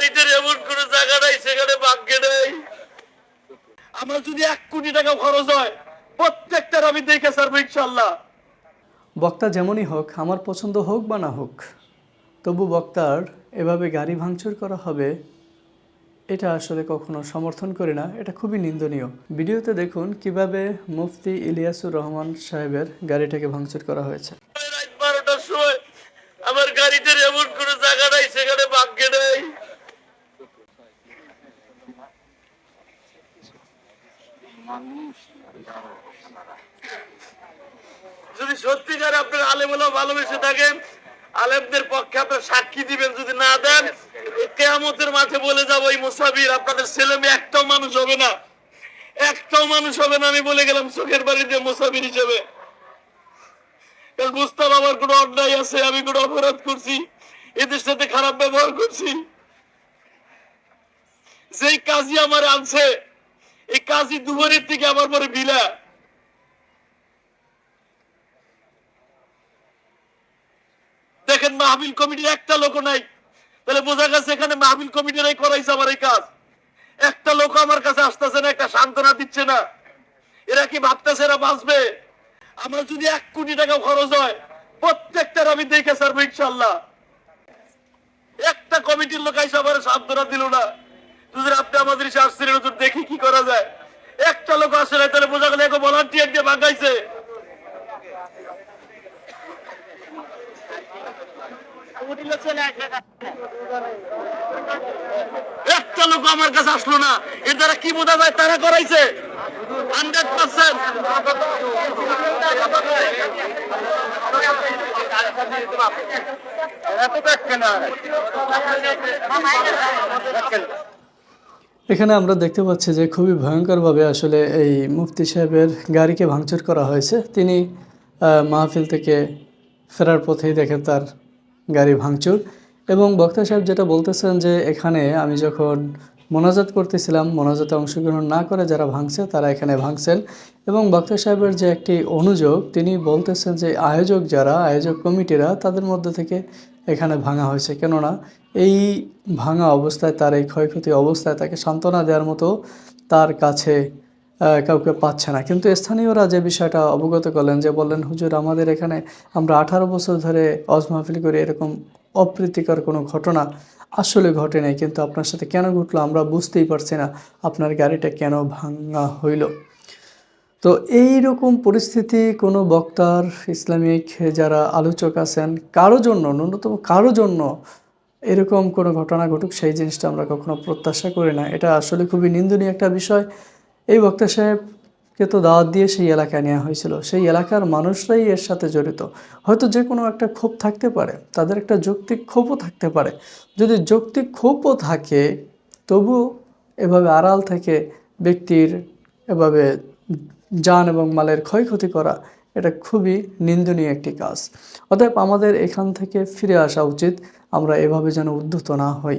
গাড়িতে এমন কোনো জায়গা নাই সেখানে ভাগ্যে নেই। আমার যদি এক কোটি টাকা খরচ হয় প্রত্যেকটার আমি দেখে সারবো ইনশাল্লাহ। বক্তা যেমনই হোক আমার পছন্দ হোক বা না হোক তবু বক্তার এভাবে গাড়ি ভাঙচুর করা হবে এটা আসলে কখনো সমর্থন করি না এটা খুবই নিন্দনীয়। ভিডিওতে দেখুন কীভাবে মুফতি ইলিয়াসুর রহমান সাহেবের গাড়িটাকে ভাঙচুর করা হয়েছে। রাত বারোটার সময় আমার গাড়িতে এমন কোনো জায়গা নাই সেখানে ভাগ্যে নেই যদি সত্যিকার আপনার আলেমুলা ভালোবেসে থাকেন, আলেমদের পক্ষে আপনার সাক্ষী দিবেন, যদি না দেন, কেয়ামতের মাঠে বলে যাব, এই মুসাফির, আপনাদের ছেলে মেয়ে একটাও মানুষ হবে না। একটাও মানুষ হবে না। আমি বলে গেলাম, চোখের বাড়িতে মুসাফির হিসেবে। বুঝতাম আমার কোনো অন্যায় আছে, আমি কোনো অপরাধ করছি এদের সাথে খারাপ ব্যবহার করছি। যেই কাজী আমার আনছে এই কাজী দুবারের থেকে আমার পরে বিলা দেখেন, মাহবিল কমিটির একটা লোক নাই। তাহলে বোঝা গেছে এখানে মাহবিল কমিটিরাই করাইছে আমার এই কাজ। একটা লোক আমার কাছে আসতেছে না, একটা সান্ত্বনা দিচ্ছে না। এরা কি ভাবতেছে, এরা বাঁচবে? আমার যদি এক কোটি টাকা খরচ হয়, প্রত্যেকটার আমি দেখে সারবো ইনশাল্লাহ একটা কমিটির লোক আইসা আমার সান্ত্বনা দিল না। আমাদের আসছিলেন তো দেখি কি করা যায়। একটা লোক আসে না তাহলে বোঝা গেল ভলান্টিয়ার দিয়ে ভাগাইছে একটা লোক আমার কাছে আসলো না, এর দ্বারা কি বোঝা যায়, তারা করাইছে। Hundred percent. এখানে আমরা দেখতে পাচ্ছি যে খুবই ভয়ঙ্করভাবে আসলে এই মুফতি সাহেবের গাড়িকে ভাঙচুর করা হয়েছে। তিনি মাহফিল থেকে ফেরার পথেই দেখেন তার গাড়ি ভাঙচুর। এবং বক্তা সাহেব যেটা বলতেছেন যে এখানে আমি যখন মোনাজাত করতেছিলাম, মোনাজাতে অংশগ্রহণ না করে যারা ভাঙছে তারা এখানে ভাঙছেন। এবং বক্তা সাহেবের যে একটি অনুযোগ, তিনি বলতেছেন যে আয়োজক যারা, আয়োজক কমিটিরা তাদের মধ্যে থেকে এখানে ভাঙা হয়েছে। কেননা এই ভাঙা অবস্থায়, তার এই ক্ষয়ক্ষতি অবস্থায় তাকে সান্ত্বনা দেওয়ার মতো তার কাছে কাউকে পাচ্ছে না। কিন্তু স্থানীয়রা যে বিষয়টা অবগত করলেন, যে বললেন, হুজুর, আমাদের এখানে আমরা আঠারো বছর ধরে অজ মাহফিল করি এরকম অপ্রীতিকর কোনো ঘটনা আসলে ঘটে নাই কিন্তু আপনার সাথে কেন ঘটলো আমরা বুঝতেই পারছি না। আপনার গাড়িটা কেন ভাঙা হইল? তো এই রকম পরিস্থিতি কোনো বক্তার ইসলামিক যারা আলোচক আছেন, কারও জন্য, ন্যূনতম কারও জন্য এরকম কোনো ঘটনা ঘটুক, সেই জিনিসটা আমরা কখনো প্রত্যাশা করি না। এটা আসলে খুবই নিন্দনীয় একটা বিষয়। এই বক্তা সাহেবকে তো দাওয়াত দিয়ে সেই এলাকায় নেওয়া হয়েছিল। সেই এলাকার মানুষরাই এর সাথে জড়িত। হয়তো যে কোনো একটা ক্ষোভ থাকতে পারে, তাদের একটা যৌক্তিক ক্ষোভও থাকতে পারে। যদি যৌক্তিক ক্ষোভও থাকে তবু এভাবে আড়াল থেকে ব্যক্তির এভাবে যান এবং মালের ক্ষয়ক্ষতি করা, এটা খুবই নিন্দনীয় একটি কাজ। অতএব আমাদের এখান থেকে ফিরে আসা উচিত, আমরা এভাবে যেন উদ্ধত না হই।